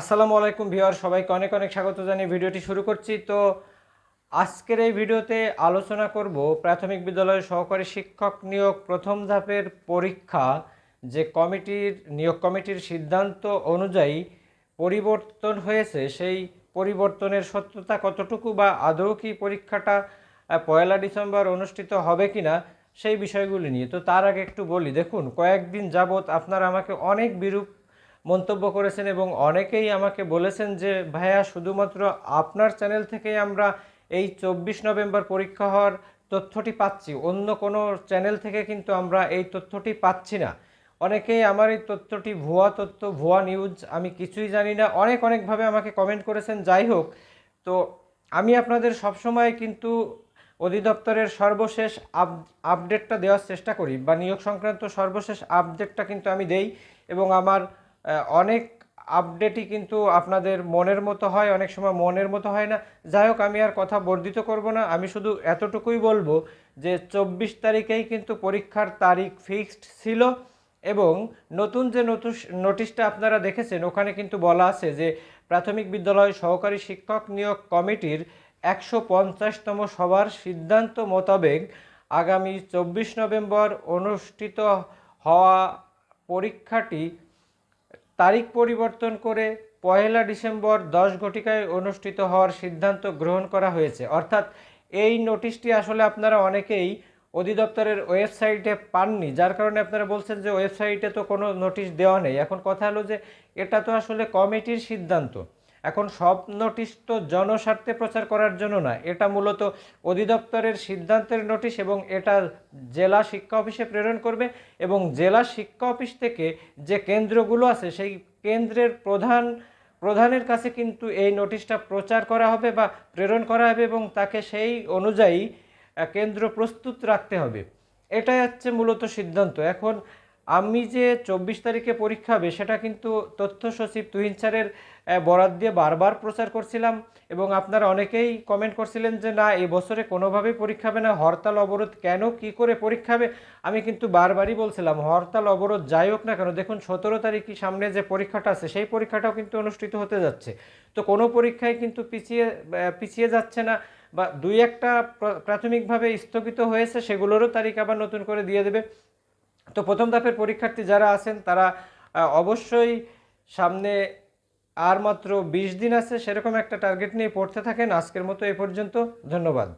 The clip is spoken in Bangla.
আসসালামু আলাইকুম ভিউয়ার, সবাইকে অনেক অনেক স্বাগত জানিয়ে ভিডিওটি শুরু করছি। তো আজকের এই ভিডিওতে আলোচনা করব প্রাথমিক বিদ্যালয়ের সহকারী শিক্ষক নিয়োগ প্রথম ধাপের পরীক্ষা যে কমিটির নিয়োগ কমিটির সিদ্ধান্ত অনুযায়ী পরিবর্তন হয়েছে, সেই পরিবর্তনের সত্যতা কতটুকু বা আদৌ কি পরীক্ষাটা পয়লা ডিসেম্বর অনুষ্ঠিত হবে কিনা সেই বিষয়গুলি নিয়ে। তো তার আগে একটু বলি, দেখুন, কয়েকদিন যাবৎ আপনারা আমাকে অনেক বিরূপ মন্তব্য করেছেন এবং অনেকেই আমাকে বলেছেন যে, ভাইয়া, শুধুমাত্র আপনার চ্যানেল থেকেই আমরা এই চব্বিশ নভেম্বর পরীক্ষা হওয়ার তথ্যটি পাচ্ছি। অন্য কোনো চ্যানেল থেকে কিন্তু আমরা এই তথ্যটি পাচ্ছি না। অনেকেই আমার এই তথ্যটি ভুয়া তথ্য, ভুয়া নিউজ আমি কিছুই জানি না। অনেক অনেকভাবে আমাকে কমেন্ট করেছেন। যাই হোক, তো আমি আপনাদের সবসময় কিন্তু অধিদপ্তরের সর্বশেষ আপ, আপডেটটা দেওয়ার চেষ্টা করি বা নিয়োগ সংক্রান্ত সর্বশেষ আপডেটটা কিন্তু আমি দেই এবং আমার অনেক আপডেটই কিন্তু আপনাদের মনের মতো হয়, অনেক সময় মনের মতো হয় না। যাই হোক, আমি আর কথা বর্ধিত করব না। আমি শুধু এতটুকুই বলব যে, চব্বিশ তারিখেই কিন্তু পরীক্ষার তারিখ ফিক্সড ছিল এবং নতুন যে নতুন নোটিশটা আপনারা দেখেছেন, ওখানে কিন্তু বলা আছে যে, প্রাথমিক বিদ্যালয় সহকারী শিক্ষক নিয়োগ কমিটির একশো পঞ্চাশতম সভার সিদ্ধান্ত মোতাবেক আগামী চব্বিশ নভেম্বর অনুষ্ঠিত হওয়া পরীক্ষাটি তারিখ পরিবর্তন করে পয়লা ডিসেম্বর দশ ঘটিকায় অনুষ্ঠিত হওয়ার সিদ্ধান্ত গ্রহণ করা হয়েছে। অর্থাৎ এই নোটিশটি আসলে আপনারা অনেকেই অধিদপ্তরের ওয়েবসাইটে পাননি, যার কারণে আপনারা বলছেন যে ওয়েবসাইটে তো কোনো নোটিশ দেওয়া নেই। এখন কথা হলো যে এটা তো আসলে কমিটির সিদ্ধান্ত। এখন সব নোটিশ তো জনস্বার্থে প্রচার করার জন্য না, এটা মূলত অধিদপ্তরের সিদ্ধান্তের নোটিশ এবং এটা জেলা শিক্ষা অফিসে প্রেরণ করবে এবং জেলা শিক্ষা অফিস থেকে যে কেন্দ্রগুলো আছে, সেই কেন্দ্রের প্রধান, প্রধানের কাছে কিন্তু এই নোটিশটা প্রচার করা হবে বা প্রেরণ করা হবে এবং তাকে সেই অনুযায়ী কেন্দ্র প্রস্তুত রাখতে হবে। এটাই হচ্ছে মূলত সিদ্ধান্ত। এখন আমি যে চব্বিশ তারিখে পরীক্ষা হবে, সেটা কিন্তু তথ্য সচিব তুহিন স্যারের বরাত দিয়ে বারবার প্রচার করছিলাম এবং আপনারা অনেকেই কমেন্ট করছিলেন যে, না, এই বছরে কোনোভাবেই পরীক্ষা হবে না, হরতাল, অবরোধ কেন, কি করে পরীক্ষা হবে? আমি কিন্তু বারবারই বলছিলাম, হরতাল, অবরোধ যাই হোক না কেন, দেখুন সতেরো তারিখই সামনে যে পরীক্ষাটা আছে, সেই পরীক্ষাটাও কিন্তু অনুষ্ঠিত হতে যাচ্ছে। তো কোনো পরীক্ষায় কিন্তু পিছিয়ে পিছিয়ে যাচ্ছে না বা দুই একটা প্র- প্রাথমিকভাবে স্থগিত হয়েছে, সেগুলোরও তারিখ আবার নতুন করে দিয়ে দেবে। তো প্রথম ধাপের পরীক্ষার্থী যারা আছেন, তারা অবশ্যই সামনে আর মাত্র বিশ দিন আছে, সেরকম একটা টার্গেট নিয়ে পড়তে থাকেন। আজকের মতো এ পর্যন্ত। ধন্যবাদ।